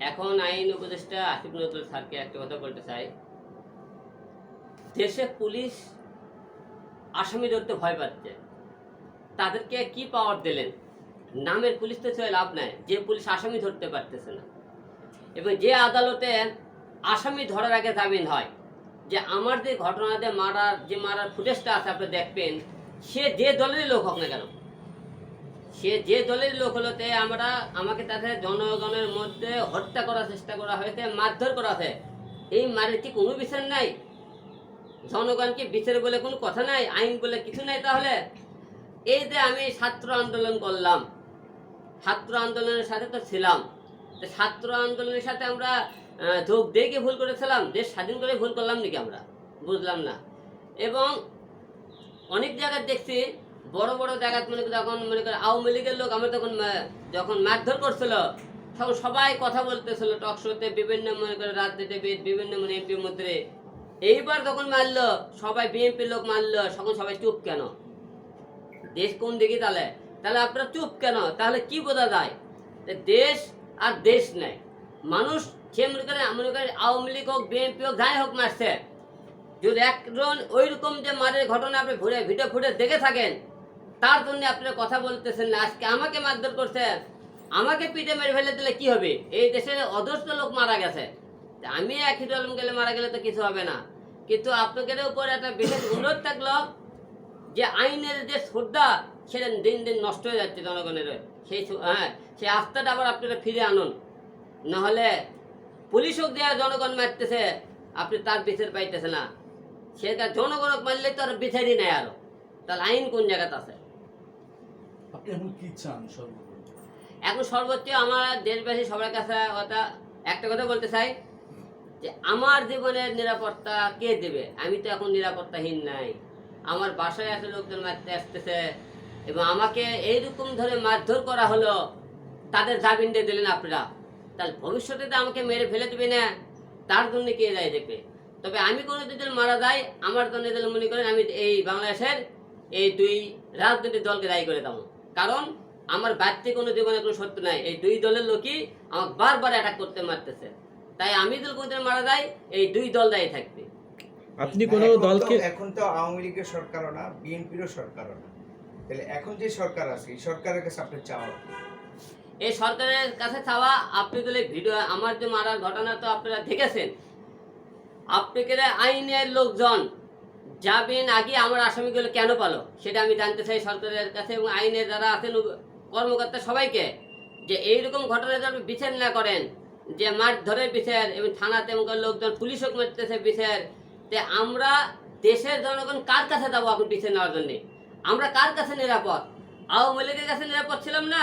এখন আইন উপদেষ্টা আসিফ নজরুল স্যারকে একটা কথা বলতে চাই। দেশে পুলিশ আসামি ধরতে ভয় পাচ্ছে। তাদেরকে কি পাওয়ার দিলেন? নামের পুলিশ তো চলে লাভ নাই, যে পুলিশ আসামি ধরতে পারতেছে না। এবং যে আদালতে আসামি ধরার আগে জামিন হয়, যে আমার যে ঘটনাতে মারার, যে মারার ফুটেজটা আছে আপনি দেখবেন, সে যে দলেরই লোক হোক না কেন সে যে দলের লোক হলোতে আমরা আমাকে তাদের জনগণের মধ্যে হত্যা করার চেষ্টা করা হয়েছে মারধর করা হয়েছে এই মারের কি কোনো বিচার নাই? জনগণকে বিচার বলে কোনো কথা নাই? আইন বলে কিছু নাই তাহলে? এই যে আমি ছাত্র আন্দোলন করলাম, ছাত্র আন্দোলনের সাথে তো ছিলাম। ছাত্র আন্দোলনের সাথে আমরা যোগ দিয়ে ভুল করেছিলাম? দেশ স্বাধীন করে ভুল করলাম নাকি আমরা? বুঝলাম না। এবং অনেক জায়গায় দেখছি বড় বড় জায়গায় মনে করি যখন মনে করে আওয়ামী লীগের লোক আমরা তখন যখন মারধর করছিল, তখন সবাই কথা বলতেছিল টক শোতে বিভিন্ন মনে করে রাজনীতিবিদ বিভিন্ন মানে এমপির মধ্যে এইবার যখন মারলো, সবাই বিএনপির লোক মারলো, তখন সবাই চুপ কেন? দেশ কোন দিকে তাহলে তাহলে আপনারা চুপ কেন? তাহলে কি বোঝা যায়? দেশ আর দেশ নেই। মানুষ সে মনে করে মনে করে আওয়ামী লীগ হোক, বিএনপি হোক, যাই হোক মারছে। যদি একজন ওই রকম যে মারের ঘটনা আপনি ভিডিও ফুটে দেখে থাকেন তার জন্য আপনারা কথা বলতেছেন না, আজকে আমাকে মারধর করছে। আমাকে পিঠে মেরে ফেলে দিলে কি হবে? এই দেশে অদস্ত লোক মারা গেছে। আমি একই আলম গেলে মারা গেলে তো কিছু হবে না। কিন্তু আপনাদের উপর একটা বিশেষ অনুরোধ থাকল যে আইনের যে শ্রদ্ধা, সেটা দিন দিন নষ্ট হয়ে যাচ্ছে জনগণের। সেই হ্যাঁ সেই আস্থাটা আবার আপনারা ফিরে আনুন। নাহলে পুলিশ হোক দেওয়া জনগণ মারতেছে, আপনি তার বিচার পাইতেছে না। সেটা জনগণক মারলে তো আর বিচারই নেই আরও। তাহলে আইন কোন জায়গাতে আছে? এখন কি চান এখন সর্বোচ্চ আমার দেশবাসী সবার কাছে কথা, একটা কথা বলতে চাই যে আমার জীবনের নিরাপত্তা কে দেবে? আমি তো এখন নিরাপত্তাহীন নাই। আমার বাসায় এসে লোকজন মারতে আসতেছে এবং আমাকে এইরকম ধরে মারধর করা হলো, তাদের জামিন দিয়ে দিলেন আপনারা। তাহলে ভবিষ্যতে তো আমাকে মেরে ফেলে দেবে না, তার জন্য কে দায় দেখবে তবে আমি কোনো যদি মারা যাই, আমার জন্য মনে করেন আমি এই বাংলাদেশের এই দুই রাজনৈতিক দলকে দায়ী করে দেবো। কারণ আমার বাড়তি কোনো জীবনে কোনো সত্য নাই। এই দুই দলের লোকই আমাকে বারবার অ্যাটাক করতে মারতেছে। তাই আমি যদি কোনোদিন মারা যাই এই দুই দল দায়ী থাকবে। আপনি কোনো তো- দলকে এখন তো আওয়ামী লীগের সরকারও না বিএনপিরও সরকারও না। তাহলে এখন যে সরকার আছে এই সরকারের কাছে আপনি চাওয়া এই সরকারের কাছে চাওয়া আপনি যদি ভিডিও আমার যে মারার ঘটনা তো আপনারা দেখেছেন। আপনাকে আইনের লোকজন যাবেন আগে আমার আসামিগুলো কেন পালো? সেটা আমি জানতে চাই সরকারের কাছে এবং আইনের যারা আছেন কর্মকর্তা সবাইকে যে এইরকম ঘটনা আপনি বিচার না করেন, যে মাঠ ধরে বিচার এবং থানাতে এবং লোকজন পুলিশও মারতেছে বিচার, তে আমরা দেশের জনগণ কার কাছে যাব এখন বিচার নেওয়ার জন্যে? আমরা কার কাছে নিরাপদ? আওয়ামী লীগের কাছে নিরাপদ ছিলাম না?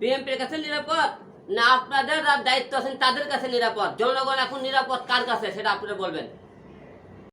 বিএনপির কাছে নিরাপদ? না আপনাদের দায়িত্ব আছেন তাদের কাছে নিরাপদ? জনগণ এখন নিরাপদ কার কাছে? সেটা আপনারা বলবেন।